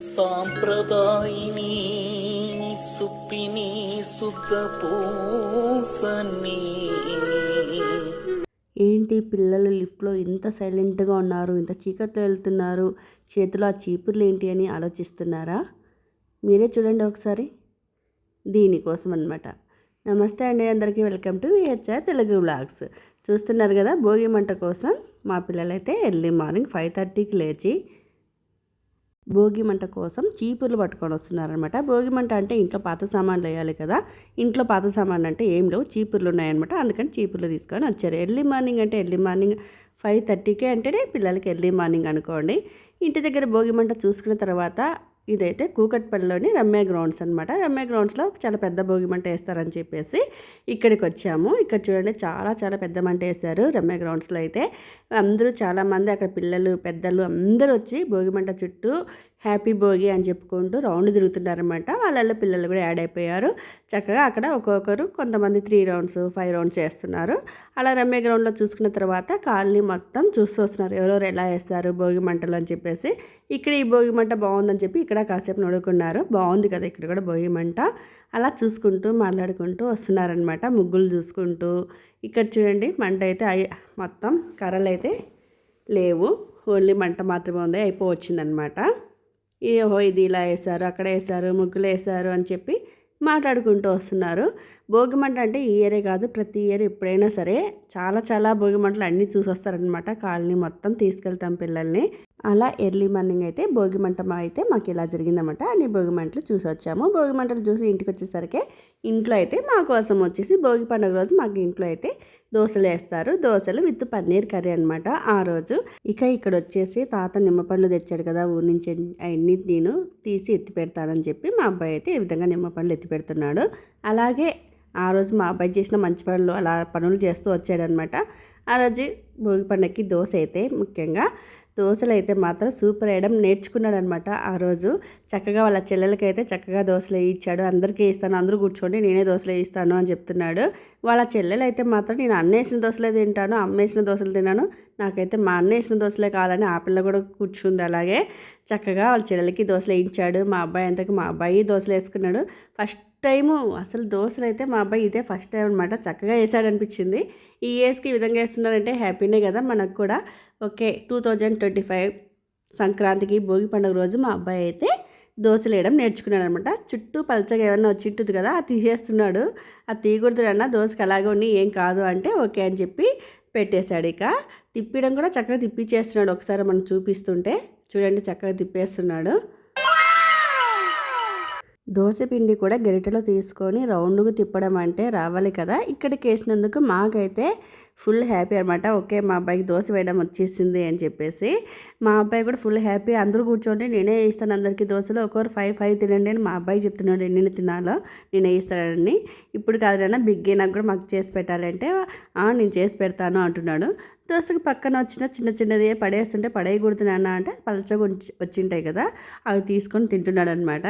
సాంప్రదాయిని సుప్పిని సుఖపోసని. ఏంటి పిల్లలు లిఫ్ట్లో ఇంత సైలెంట్గా ఉన్నారు ఇంత చీకట్లో వెళ్తున్నారు చేతిలో ఆ చీపుర్లు ఏంటి అని ఆలోచిస్తున్నారా? మీరే చూడండి ఒకసారి. దీనికోసం అనమాట నమస్తే అండి అందరికీ welcome to VHR Telugu blogs చూస్తున్నారు కదా భోగి మంట కోసం మా పిల్లలైతే ఎర్లీ మార్నింగ్ ఫైవ్ థర్టీకి లేచి భోగి మంట కోసం చీపుర్లు పట్టుకొని వస్తున్నారనమాట భోగి మంట అంటే ఇంట్లో పాత సామాన్లు వేయాలి కదా. ఇంట్లో పాత సామాన్లు అంటే ఏం లేవు. చీపుర్లు ఉన్నాయన్నమాట. అందుకని చీపుర్లు తీసుకొని వచ్చారు. ఎర్లీ మార్నింగ్ అంటే ఎర్లీ మార్నింగ్ ఫైవ్ థర్టీకే అంటేనే పిల్లలకి ఎర్లీ మార్నింగ్ అనుకోండి. ఇంటి దగ్గర భోగి మంట చూసుకున్న తర్వాత ఇదైతే కూకట్పల్లిలోని రమ్య గ్రౌండ్స్ అనమాట రమ్య గ్రౌండ్స్లో చాలా పెద్ద భోగి మంట వేస్తారని చెప్పేసి ఇక్కడికి వచ్చాము. ఇక్కడ చూడండి చాలా చాలా పెద్ద మంట వేశారు రమ్య గ్రౌండ్స్లో అయితే. అందరూ చాలామంది అక్కడ పిల్లలు పెద్దలు అందరూ వచ్చి భోగి మంట చుట్టూ హ్యాపీ భోగి అని చెప్పుకుంటూ రౌండ్ తిరుగుతున్నారనమాట వాళ్ళల్లో పిల్లలు కూడా యాడ్ అయిపోయారు. చక్కగా అక్కడ ఒక్కొక్కరు కొంతమంది త్రీ రౌండ్స్ ఫైవ్ రౌండ్స్ వేస్తున్నారు అలా రమ్య గ్రౌండ్లో చూసుకున్న తర్వాత కాలనీ మొత్తం చూస్తూ వస్తున్నారు. ఎవరెవరు ఎలా వేస్తారు భోగి మంటలు అని చెప్పేసి. ఇక్కడ ఈ భోగి మంట బాగుందని చెప్పి ఇక్కడ కాసేపు నడుకున్నారు. బాగుంది కదా ఇక్కడ కూడా భోగి మంట. అలా చూసుకుంటూ మాట్లాడుకుంటూ వస్తున్నారనమాట ముగ్గులు చూసుకుంటూ. ఇక్కడ చూడండి మంట అయితే మొత్తం కర్రలు అయితే లేవు. ఓన్లీ మంట మాత్రమే ఉంది. అయిపోవచ్చిందనమాట వచ్చిందనమాట ఏహో ఇది ఇలా వేశారు అక్కడ వేశారు ముగ్గులు వేశారు అని చెప్పి మాట్లాడుకుంటూ వస్తున్నారు. భోగిమంట అంటే ఈ ఇయరే కాదు ప్రతి ఇయర్ ఎప్పుడైనా సరే చాలా చాలా భోగిమంటలు అన్నీ చూసి వస్తారనమాట కాలనీ మొత్తం తీసుకెళ్తాం పిల్లల్ని. అలా ఎర్లీ మార్నింగ్ అయితే భోగి మంటం అయితే మాకు ఇలా జరిగిందన్నమాట. అన్ని భోగి మంటలు చూసి వచ్చాము. భోగి మంటలు చూసి ఇంటికి వచ్చేసరికి ఇంట్లో అయితే మా కోసం వచ్చేసి భోగి పండుగ రోజు మాకు ఇంట్లో అయితే దోశలు వేస్తారు. దోశలు విత్ పన్నీర్ కర్రీ అనమాట ఆ రోజు ఇక ఇక్కడ వచ్చేసి తాత నిమ్మపండ్లు తెచ్చాడు కదా ఊరి నుంచి అవన్నీ నేను తీసి ఎత్తి పెడతానని చెప్పి మా అబ్బాయి అయితే ఈ విధంగా నిమ్మపండ్లు ఎత్తి పెడుతున్నాడు. అలాగే ఆ రోజు మా అబ్బాయి చేసిన మంచి పనులు అలా పనులు చేస్తూ వచ్చాడనమాట ఆ రోజు భోగి పండుగకి దోశ అయితే ముఖ్యంగా దోశలు అయితే మాత్రం సూపర్ వేయడం నేర్చుకున్నాడు అనమాట ఆ రోజు. చక్కగా వాళ్ళ చెల్లెలకి అయితే చక్కగా దోశలు వేయించాడు అందరికీ ఇస్తాను అందరూ కూర్చోండి నేనే దోశలు ఇస్తాను అని చెప్తున్నాడు. వాళ్ళ చెల్లెలు అయితే మాత్రం నేను అన్న వేసిన దోశలే తింటాను అమ్మ వేసిన దోశలు తిన్నాను నాకైతే మా అన్న వేసిన దోశలే కావాలని ఆ పిల్ల కూడా కూర్చుంది అలాగే. చక్కగా వాళ్ళ చెల్లెలకి దోశలు వేయించాడు మా అబ్బాయి అంతకు మా అబ్బాయి దోశలు వేసుకున్నాడు. ఫస్ట్ టైము అసలు దోశలు అయితే మా అబ్బాయి ఇదే ఫస్ట్ టైం అనమాట చక్కగా వేసాడనిపించింది ఈ ఏజ్కి ఈ విధంగా వేస్తున్నారంటే హ్యాపీనే కదా మనకు కూడా. Okay two thousand twenty five సంక్రాంతికి భోగి పండుగ రోజు మా అబ్బాయి అయితే దోశలు వేయడం నేర్చుకున్నాడు అనమాట చుట్టూ పలచగా ఏమన్నా వచ్చి ఉంటుంది కదా అది తీసేస్తున్నాడు. అది తీయకూడదు అన్న అలాగే ఉండి ఏం కాదు అంటే ఓకే అని చెప్పి పెట్టేశాడు ఇక. తిప్పడం కూడా చక్కగా తిప్పిచ్చేస్తున్నాడు ఒకసారి మనం చూపిస్తుంటే. చూడండి చక్కగా తిప్పేస్తున్నాడు. దోశ పిండి కూడా గరిటెలో తీసుకొని రౌండ్గా తిప్పడం అంటే రావాలి కదా. ఇక్కడికి వేసినందుకు మాకైతే ఫుల్ హ్యాపీ అనమాట ఓకే మా అబ్బాయికి దోశ వేయడం వచ్చేసింది అని చెప్పేసి. మా అబ్బాయి కూడా ఫుల్ హ్యాపీ. అందరూ కూర్చోండి నేనే ఇస్తాను అందరికీ దోశలో. ఒకరు ఫైవ్ ఫైవ్ తినండి అని మా అబ్బాయి చెప్తున్నాడు ఎన్ని తినాలో నేనే ఇస్తానని ఇప్పుడు కాదన్నా బిగ్ నాకు కూడా మాకు చేసి పెట్టాలంటే నేను చేసి పెడతాను అంటున్నాడు. దోశకు పక్కన వచ్చిన చిన్న చిన్నది పడేస్తుంటే పడేయకూడదు నాన్న అంటే పలచగా వచ్చి వచ్చింటాయి కదా. అవి తీసుకొని తింటున్నాడు అనమాట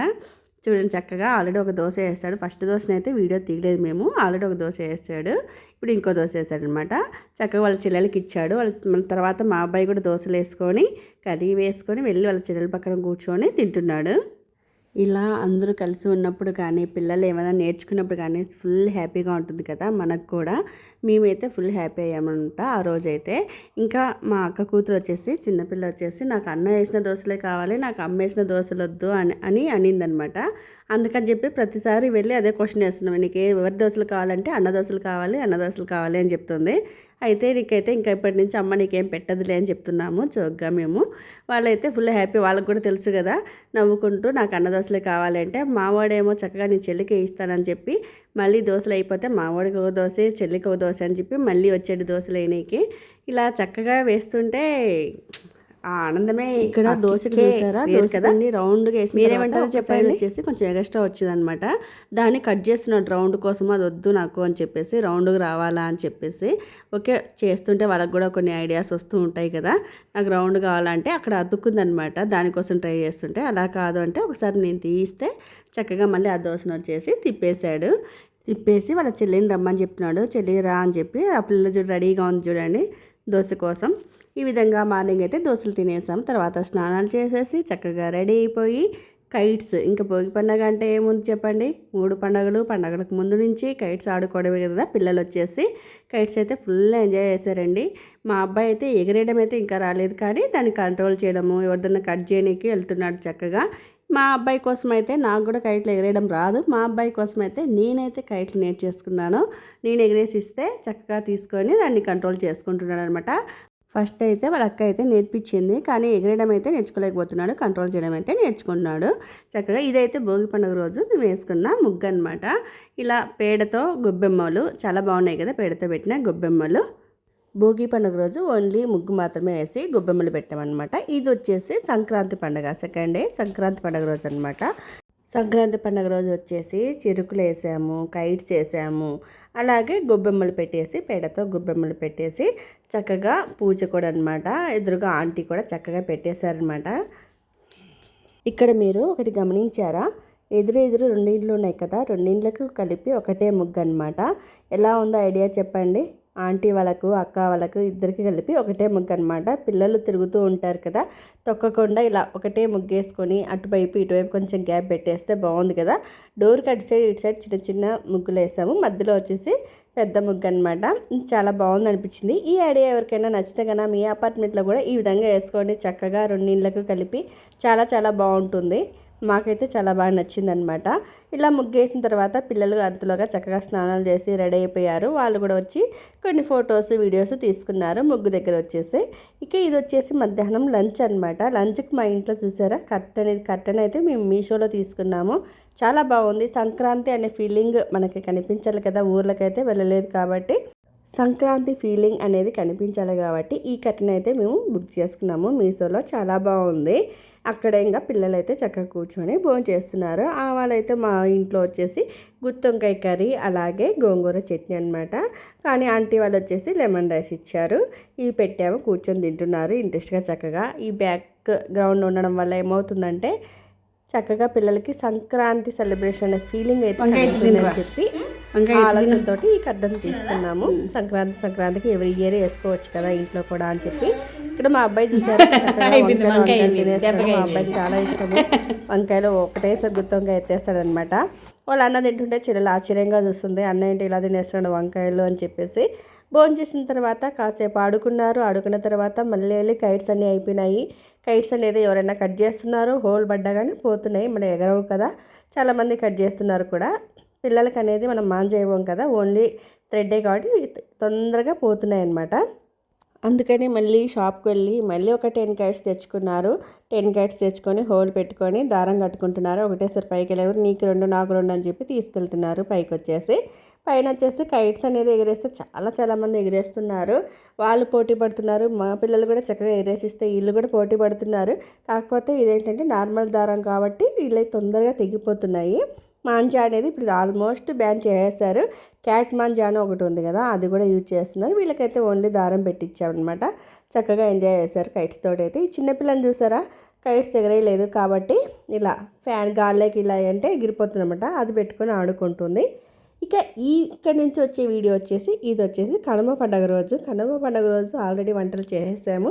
చూడండి చక్కగా ఆల్రెడీ ఒక దోశ వేస్తాడు. ఫస్ట్ దోశనైతే అయితే వీడియో తీయలేదు మేము. ఆల్రెడీ ఒక దోశ వేస్తాడు. ఇప్పుడు ఇంకో దోశ వేసాడనమాట చక్కగా వాళ్ళ చెల్లెలకి ఇచ్చాడు. వాళ్ళ తర్వాత మా అబ్బాయి కూడా దోశలు వేసుకొని కర్రీ వేసుకొని వెళ్ళి వాళ్ళ చెల్లెల పక్కన కూర్చొని తింటున్నాడు. ఇలా అందరూ కలిసి ఉన్నప్పుడు కానీ పిల్లలు ఏమైనా నేర్చుకున్నప్పుడు కానీ ఫుల్ హ్యాపీగా ఉంటుంది కదా మనకు కూడా. మేమైతే ఫుల్ హ్యాపీ అయ్యామంట ఆ రోజైతే. ఇంకా మా అక్క కూతురు వచ్చేసి చిన్నపిల్ల వచ్చేసి నాకు అన్న వేసిన దోశలే కావాలి నాకు అమ్మ వేసిన దోశలు వద్దు అని అని అనిందనమాట. అందుకని చెప్పి ప్రతిసారి వెళ్ళి అదే క్వశ్చన్ వేస్తున్నాం. నీకు ఎవరి దోశలు కావాలంటే అన్న దోశలు కావాలి అన్న దోశలు కావాలి అని చెప్తుంది. అయితే నీకైతే ఇంకా ఇప్పటి నుంచి అమ్మ నీకేం పెట్టదులే అని చెప్తున్నాము జోక్గా మేము. వాళ్ళైతే ఫుల్ హ్యాపీ వాళ్ళకి కూడా తెలుసు కదా నవ్వుకుంటూ నాకు అన్న దోశలే కావాలంటే మావాడేమో చక్కగా నీ చెల్లికి ఇస్తానని చెప్పి మళ్ళీ దోశలు అయిపోతే మావాడికి ఒక దోశ చెల్లికి ఒక దోశ అని చెప్పి మళ్ళీ వచ్చేటి దోశలు అయినాయికి. ఇలా చక్కగా వేస్తుంటే ఆ ఆనందమే ఇక్కడ దోశకి చూసారా? దోశ కదా? రౌండ్గా వేసి మీరేమంటారో చెప్పండి. వచ్చేసి కొంచెం ఎక్స్ట్రా వచ్చిందనమాట దాన్ని కట్ చేస్తున్నాడు రౌండ్ కోసం అది వద్దు నాకు అని చెప్పేసి రౌండ్కి రావాలా అని చెప్పేసి. ఓకే చేస్తుంటే వాళ్ళకి కూడా కొన్ని ఐడియాస్ వస్తూ ఉంటాయి కదా. నాకు రౌండ్ కావాలంటే అక్కడ అతుక్కుందనమాట దానికోసం ట్రై చేస్తుంటే అలా కాదు అంటే ఒకసారి నేను తీస్తే చక్కగా మళ్ళీ ఆ దోశను వచ్చేసి తిప్పేశాడు. తిప్పేసి వాళ్ళ చెల్లిని రమ్మని చెప్తున్నాడు. చెల్లి రా అని చెప్పి ఆ పిల్ల చూడు రెడీగా ఉంది చూడండి దోశ కోసం. ఈ విధంగా మార్నింగ్ అయితే దోశలు తినేసాం. తర్వాత స్నానాలు చేసేసి చక్కగా రెడీ అయిపోయి కైట్స్ ఇంకా భోగి పండగ అంటే ఏముంది చెప్పండి? మూడు పండగలు పండగలకు ముందు నుంచి కైట్స్ ఆడుకోవడమే కదా పిల్లలు వచ్చేసి కైట్స్ అయితే ఫుల్ ఎంజాయ్ చేశారండి. మా అబ్బాయి అయితే ఎగిరేయడం అయితే ఇంకా రాలేదు కానీ దాన్ని కంట్రోల్ చేయడము ఎవరిదన్నా కట్ చేయడానికి వెళ్తున్నాడు చక్కగా. మా అబ్బాయి కోసం అయితే నాకు కూడా కైట్లు ఎగరేయడం రాదు. మా అబ్బాయి కోసం అయితే నేనైతే కైట్లు నేర్చేసుకున్నాను. నేను ఎగరేసి ఇస్తే చక్కగా తీసుకొని దాన్ని కంట్రోల్ చేసుకుంటున్నాను అనమాట ఫస్ట్ అయితే వాళ్ళ అక్క అయితే నేర్పించింది కానీ ఎగరడం అయితే నేర్చుకోలేకపోతున్నాడు కంట్రోల్ చేయడం అయితే నేర్చుకున్నాడు చక్కగా ఇదైతే భోగి పండుగ రోజు మేము వేసుకున్న ముగ్గు అనమాట ఇలా పేడతో గొబ్బెమ్మలు చాలా బాగున్నాయి కదా పేడతో పెట్టిన గొబ్బెమ్మలు. భోగి పండుగ రోజు ఓన్లీ ముగ్గు మాత్రమే వేసి గొబ్బెమ్మలు పెట్టామన్నమాట. ఇది వచ్చేసి సంక్రాంతి పండుగ సెకండ్ డే సంక్రాంతి పండుగ రోజు అనమాట సంక్రాంతి పండుగ రోజు వచ్చేసి చిరుకులు వేసాము కైట్స్ వేసాము అలాగే గొబ్బెమ్మలు పెట్టేసి పేడతో గొబ్బెమ్మలు పెట్టేసి చక్కగా పూజ కూడా అనమాట ఎదురుగా ఆంటీ కూడా చక్కగా పెట్టేశారనమాట ఇక్కడ మీరు ఒకటి గమనించారా? ఎదురు ఎదురు రెండిండ్లు ఉన్నాయి కదా రెండిండ్లకు కలిపి ఒకటే ముగ్గు అనమాట ఎలా ఉందో ఐడియా చెప్పండి. ఆంటీ వాళ్ళకు అక్క వాళ్ళకు ఇద్దరికి కలిపి ఒకటే ముగ్గు అనమాట పిల్లలు తిరుగుతూ ఉంటారు కదా తొక్కకుండా ఇలా ఒకటే ముగ్గు వేసుకొని అటువైపు ఇటువైపు కొంచెం గ్యాప్ పెట్టేస్తే బాగుంది కదా. డోర్కి అటు సైడ్ ఇటు సైడ్ చిన్న చిన్న ముగ్గులు వేసాము మధ్యలో వచ్చేసి పెద్ద ముగ్గు అనమాట చాలా బాగుంది అనిపించింది. ఈ ఐడియా ఎవరికైనా నచ్చితే కన్నా మీ అపార్ట్మెంట్లో కూడా ఈ విధంగా వేసుకోండి. చక్కగా రెండింళ్ళకు కలిపి చాలా చాలా బాగుంటుంది. మాకైతే చాలా బాగా నచ్చింది అనమాట ఇలా ముగ్గేసిన తర్వాత పిల్లలు అంతలోగా చక్కగా స్నానాలు చేసి రెడీ అయిపోయారు. వాళ్ళు కూడా వచ్చి కొన్ని ఫొటోస్ వీడియోస్ తీసుకున్నారు. ముగ్గు దగ్గర వచ్చేసి. ఇక ఇది వచ్చేసి మధ్యాహ్నం లంచ్ అనమాట లంచ్కి మా ఇంట్లో చూసారా? కట్ అనేది కర్టన్ అయితే మేము మీషోలో తీసుకున్నాము. చాలా బాగుంది. సంక్రాంతి అనే ఫీలింగ్ మనకి కనిపించాలి కదా. ఊర్లకైతే వెళ్ళలేదు కాబట్టి. సంక్రాంతి ఫీలింగ్ అనేది కనిపించాలి కాబట్టి ఈ కర్టన్ అయితే మేము బుక్ చేసుకున్నాము మీషోలో. చాలా బాగుంది. అక్కడ ఇంకా పిల్లలు అయితే చక్కగా కూర్చొని భోజనం చేస్తున్నారు. ఆ వాళ్ళైతే మా ఇంట్లో వచ్చేసి గుత్తొంకాయ కర్రీ అలాగే గోంగూర చట్నీ అనమాట కానీ ఆంటీ వాళ్ళు వచ్చేసి లెమన్ రైస్ ఇచ్చారు. ఇవి పెట్టాము కూర్చొని తింటున్నారు. ఇంట్రెస్ట్గా చక్కగా ఈ బ్యాక్ గ్రౌండ్ ఉండడం వల్ల ఏమవుతుందంటే చక్కగా పిల్లలకి సంక్రాంతి సెలబ్రేషన్ అనే ఫీలింగ్ అయితే కలుగుతుందని చెప్పి ఆ ఆలోచనతో ఈ కడ్డం తీసుకున్నాము. సంక్రాంతి సంక్రాంతికి ఎవరి ఇయర్ వేసుకోవచ్చు కదా ఇంట్లో కూడా అని చెప్పి. ఇక్కడ మా అబ్బాయి చూసారు. మా అబ్బాయికి చాలా ఇష్టము. వంకాయలు ఒకటేసారి గుత్తి వంకాయ ఎత్తేస్తాడు అనమాట వాళ్ళు అన్న తింటుంటే చెల్లెలు ఆశ్చర్యంగా చూస్తుంది. అన్న ఏంటి ఇలా తినేస్తున్నాడు వంకాయలు అని చెప్పేసి. భోజనం చేసిన తర్వాత కాసేపు ఆడుకున్నారు. ఆడుకున్న తర్వాత మళ్ళీ వెళ్ళి కైట్స్ అన్నీ అయిపోయినాయి. కైట్స్ అనేది ఎవరైనా కట్ చేస్తున్నారు హోల్ పడ్డా పోతున్నాయి. మనం ఎగరవు కదా. చాలామంది కట్ చేస్తున్నారు కూడా. పిల్లలకి అనేది మనం మాన్ చేయబోం కదా. ఓన్లీ థ్రెడ్డే కాబట్టి తొందరగా పోతున్నాయి అన్నమాట అందుకని మళ్ళీ షాప్కి వెళ్ళి మళ్ళీ ఒక టెన్ కైట్స్ తెచ్చుకున్నారు. టెన్ కైట్స్ తెచ్చుకొని హోల్ పెట్టుకొని దారం కట్టుకుంటున్నారు. ఒకటేసారి పైకి వెళ్ళారు నీకు రెండు నాకు రెండు అని చెప్పి తీసుకెళ్తున్నారు పైకి వచ్చేసి పైన వచ్చేసి కైట్స్ అనేది ఎగరేస్తే చాలా చాలా మంది ఎగరేస్తున్నారు. వాళ్ళు పోటీ పడుతున్నారు. మా పిల్లలు కూడా చక్కగా ఎగరేసిస్తే వీళ్ళు కూడా పోటీ పడుతున్నారు. కాకపోతే ఇదేంటంటే నార్మల్ దారం కాబట్టి వీళ్ళు తొందరగా తెగిపోతున్నాయి. మాంజా అనేది ఇప్పుడు ఆల్మోస్ట్ బ్యాన్ చేసేసారు. క్యాట్ మాంజా అని ఒకటి ఉంది కదా అది కూడా యూజ్ చేస్తున్నారు. వీళ్ళకైతే ఓన్లీ దారం పెట్టించామన్నమాట చక్కగా ఎంజాయ్ చేశారు కైట్స్ తోటి అయితే ఈ చిన్నపిల్లని చూసారా? కైట్స్ ఎగరేయలేదు కాబట్టి ఇలా ఫ్యాన్ గాల్లోకి ఇలా అంటే ఎగిరిపోతుందన్నమాట అది పెట్టుకొని ఆడుకుంటుంది. ఇక ఈ ఇక్కడి నుంచి వచ్చే వీడియో వచ్చేసి ఇది వచ్చేసి కనుమ పండగ రోజు. కనుమ పండగ రోజు ఆల్రెడీ వంటలు చేసేసాము.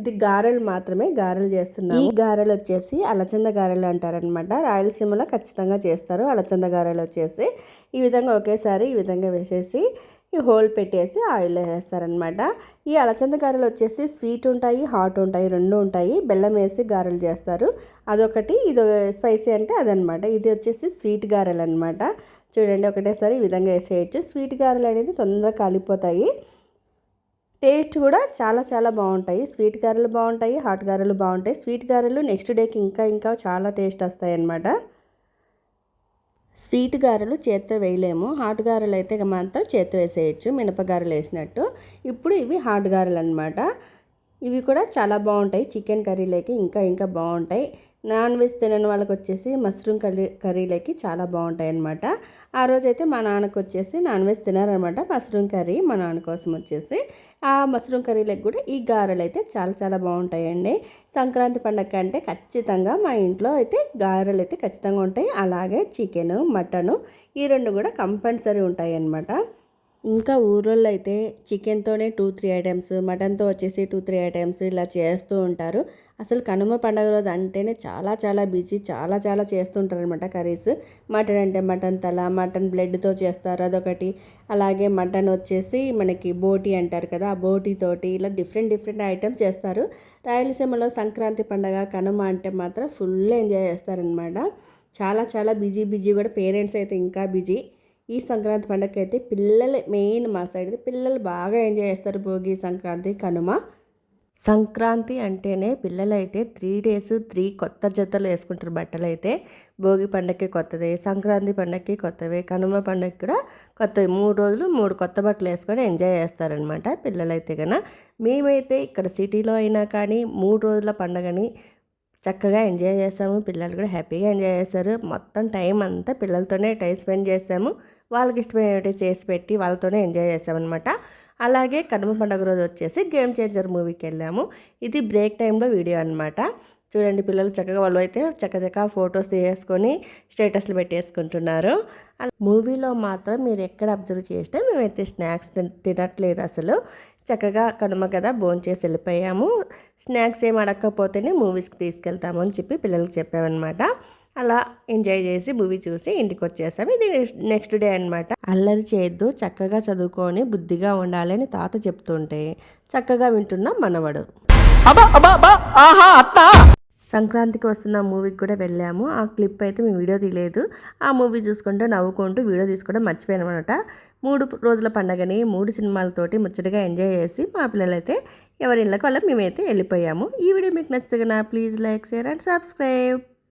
ఇది గారెలు మాత్రమే గారెలు చేస్తున్నాము. ఈ గారెలు వచ్చేసి అలచంద గారెలు అంటారనమాట. రాయలసీమలో ఖచ్చితంగా చేస్తారు అలచంద గారెలు వచ్చేసి. ఈ విధంగా ఒకేసారి ఈ విధంగా వేసేసి ఈ హోల్ పెట్టేసి ఆయిల్లో వేస్తారనమాట. ఈ అలచంద గారెలు వచ్చేసి స్వీట్ ఉంటాయి హాట్ ఉంటాయి రెండు ఉంటాయి. బెల్లం వేసి గారెలు చేస్తారు. అదొకటి ఇది స్పైసీ అంటే అదనమాట. ఇది వచ్చేసి స్వీట్ గారెలు అనమాట. చూడండి ఒకటేసారి ఈ విధంగా వేసేయచ్చు. స్వీట్ గారెలు అనేది తొందరగా కాలిపోతాయి. టేస్ట్ కూడా చాలా చాలా బాగుంటాయి. స్వీట్ గారెలు బాగుంటాయి హాట్ గారెలు బాగుంటాయి. స్వీట్ గారెలు నెక్స్ట్ డేకి ఇంకా ఇంకా చాలా టేస్ట్ వస్తాయి అన్నమాట స్వీట్ గారెలు చేత్తో వేయలేము. హాట్ గారెలు అయితే మాత్రం చేత్తో వేసేయచ్చు. మినపగారెలు వేసినట్టు. ఇప్పుడు ఇవి హాట్ గారెలు అనమాట ఇవి కూడా చాలా బాగుంటాయి. చికెన్ కర్రీలోకి ఇంకా ఇంకా బాగుంటాయి. నాన్ వెజ్ తినని వాళ్ళకి వచ్చేసి మష్రూమ్ కర్రీ కర్రీలకి చాలా బాగుంటాయి అనమాట ఆ రోజైతే మా నాన్నకు వచ్చేసి నాన్ వెజ్ తినారనమాట మష్రూమ్ కర్రీ మా నాన్న కోసం వచ్చేసి ఆ మష్రూమ్ కర్రీలకు కూడా ఈ గారెలు అయితే చాలా చాలా బాగుంటాయండి. సంక్రాంతి పండగ అంటే ఖచ్చితంగా మా ఇంట్లో అయితే గారెలు అయితే ఖచ్చితంగా ఉంటాయి. అలాగే చికెను మటను ఈ రెండు కూడా కంపల్సరీ ఉంటాయి అన్నమాట ఇంకా ఊరోళ్ళు అయితే చికెన్తోనే టూ త్రీ ఐటమ్స్ మటన్తో వచ్చేసి టూ త్రీ ఐటమ్స్ ఇలా చేస్తూ ఉంటారు. అసలు కనుమ పండగ రోజు అంటేనే చాలా చాలా బిజీ చాలా చాలా చేస్తుంటారు అనమాట కర్రీస్. మటన్ అంటే మటన్ తల మటన్ బ్లడ్తో చేస్తారు అదొకటి. అలాగే మటన్ వచ్చేసి మనకి బోటి అంటారు కదా ఆ బోటీతోటి ఇలా డిఫరెంట్ డిఫరెంట్ ఐటమ్స్ చేస్తారు. రాయలసీమలో సంక్రాంతి పండగ కనుమ అంటే మాత్రం ఫుల్ ఎంజాయ్ చేస్తారనమాట చాలా చాలా బిజీ బిజీ కూడా పేరెంట్స్ అయితే ఇంకా బిజీ. ఈ సంక్రాంతి పండుగ అయితే పిల్లలు మెయిన్ మా సైడ్ అయితే పిల్లలు బాగా ఎంజాయ్ చేస్తారు భోగి సంక్రాంతి కనుమ. సంక్రాంతి అంటేనే పిల్లలైతే త్రీ డేస్ త్రీ కొత్త జతలు వేసుకుంటారు బట్టలు అయితే భోగి పండగకి కొత్తదే సంక్రాంతి పండగకి కొత్తవే కనుమ పండగకి కూడా కొత్తవి మూడు రోజులు మూడు కొత్త బట్టలు వేసుకొని ఎంజాయ్ చేస్తారనమాట పిల్లలైతే కన్నా మేమైతే ఇక్కడ సిటీలో అయినా కానీ మూడు రోజుల పండగని చక్కగా ఎంజాయ్ చేసాము పిల్లలు కూడా హ్యాపీగా ఎంజాయ్ చేస్తారు. మొత్తం టైం అంతా పిల్లలతోనే టైం స్పెండ్ చేసాము వాళ్ళకి ఇష్టమైనవి చేసి పెట్టి వాళ్ళతోనే ఎంజాయ్ చేసామన్నమాట. అలాగే కనుమ పండుగ రోజు వచ్చేసి గేమ్ చేంజర్ మూవీకి వెళ్ళాము. ఇది బ్రేక్ టైంలో వీడియో అనమాట చూడండి పిల్లలు చక్కగా వాళ్ళు అయితే చక్కచక్క ఫొటోస్ తీసేసుకొని స్టేటస్లు పెట్టేసుకుంటున్నారు. మూవీలో మాత్రం మీరు ఎక్కడ అబ్జర్వ్ చేసినా మేమైతే స్నాక్స్ తినట్లేదు అసలు. చక్కగా కనుమ కదా భోంచేసి వెళ్ళిపోయాము. స్నాక్స్ ఏం అడగకపోతేనే మూవీస్కి తీసుకెళ్తామని చెప్పి పిల్లలకి చెప్పామన్నమాట. అలా ఎంజాయ్ చేసి మూవీ చూసి ఇంటికి వచ్చేసాం ఇది నెక్స్ట్ డే అనమాట అల్లరి చేయొద్దు చక్కగా చదువుకొని బుద్ధిగా ఉండాలి అని తాత చెప్తుంటే చక్కగా వింటున్నాం మనవడు. సంక్రాంతికి వస్తున్న మూవీకి కూడా వెళ్ళాము. ఆ క్లిప్ అయితే మేము వీడియో తీయలేదు. ఆ మూవీ చూసుకుంటూ నవ్వుకుంటూ వీడియో తీసుకోవడం మర్చిపోయాను అనమాట మూడు రోజుల పండగని మూడు సినిమాలతోటి ముచ్చటగా ఎంజాయ్ చేసి మా పిల్లలైతే ఎవరి ఇళ్ళకి వాళ్ళ మేమైతే వెళ్ళిపోయాము. ఈ వీడియో మీకు నచ్చితే please like share and subscribe.